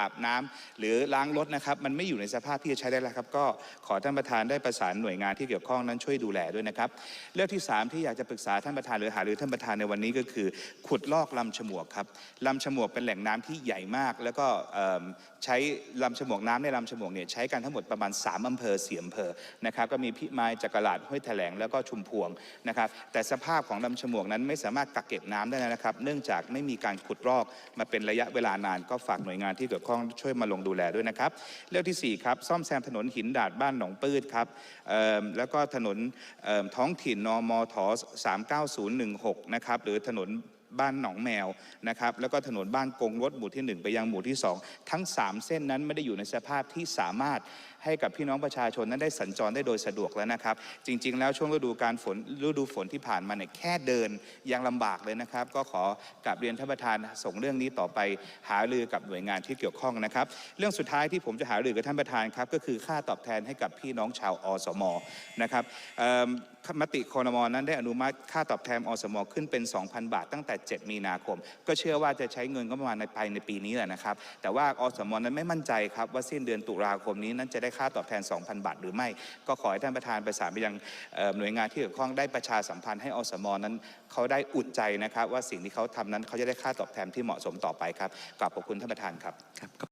อาบน้ำหรือล้างรถนะครับ มันไม่อยู่ในสภาพที่จะใช้ได้แล้วครับ ก็ขอท่านประธานได้ประสานหน่วยงานที่เกี่ยวข้องนั้นช่วยดูแลด้วยนะครับ เรื่องที่สามที่อยากจะปรึกษาท่านประธานหรือหารือท่านประธานในวันนี้ก็คือ ขุดลอกลำฉมวกครับลำฉมวกเป็นแหล่งน้ำที่ใหญ่มาก แล้วก็ใช้ลำฉมวกน้ำในลำฉมวกเนี่ยใช้กันทั้งหมดประมาณ 3อำเภอ4อำเภอนะครับ ก็มีพิมายจักราดห้วยแถลงแล้วก็ชุมพวงนะครับ แต่สภาพของลำฉมวกนั้นไม่สามารถกักเก็บน้ำได้นะครับ เนื่องจากไม่มีการขุดลอกมาเป็นระยะเวลานานก็ฝากหน่วยงานที่เกี่ยวข้องช่วยมาลงดูแลด้วยนะครับ เรื่องที่สี่ครับ ซ่อมแซมถนนหินดาดบ้านหนองปืดครับแล้วก็ถนนเอิ่มท้องถิ่นนมท39016 นะครับ หรือถนน บ้านหนองแมวนะครับแล้วก็ถนนบ้านกงรถหมู่ที่ 1 ไปยังหมู่ที่ 2 ทั้ง 3 เส้นนั้นไม่ได้อยู่ในสภาพที่สามารถให้กับพี่น้องประชาชนนั้นได้สัญจรได้โดยสะดวกแล้วนะครับ จริง ๆ แล้วช่วงฤดูการฝนฤดูฝนที่ผ่านมาเนี่ยแค่เดินยังลำบากเลยนะครับ ก็ขอกราบเรียนท่านประธานส่งเรื่องนี้ต่อไปหารือกับหน่วยงานที่เกี่ยวข้องนะครับ เรื่องสุดท้ายที่ผมจะหารือกับท่านประธานครับก็คือค่าตอบแทนให้กับพี่น้องชาวอสมนะครับ มติคอรมอนนั้นได้อนุมัติค่าตอบแทนอสมขึ้นเป็น 2,000 บาท ตั้งแต่ 7 มีนาคม ก็เชื่อว่าจะใช้เงินก็ประมาณในภายในปีนี้แหละนะครับ แต่ว่าอสมนั้นไม่มั่นใจครับว่าสิ้นเดือนตุลาคมนี้นั้นจะได้ค่าตอบแทน 2,000 บาทหรือไม่ ก็ขอให้ท่านประธานประสานไปยังหน่วยงานที่เกี่ยวข้องได้ประชาสัมพันธ์ให้อสมนั้นเขาได้อุ่นใจนะครับ ว่าสิ่งที่เขาทำนั้นเขาจะได้ค่าตอบแทนที่เหมาะสมต่อไปครับกราบขอบคุณท่านประธานครับ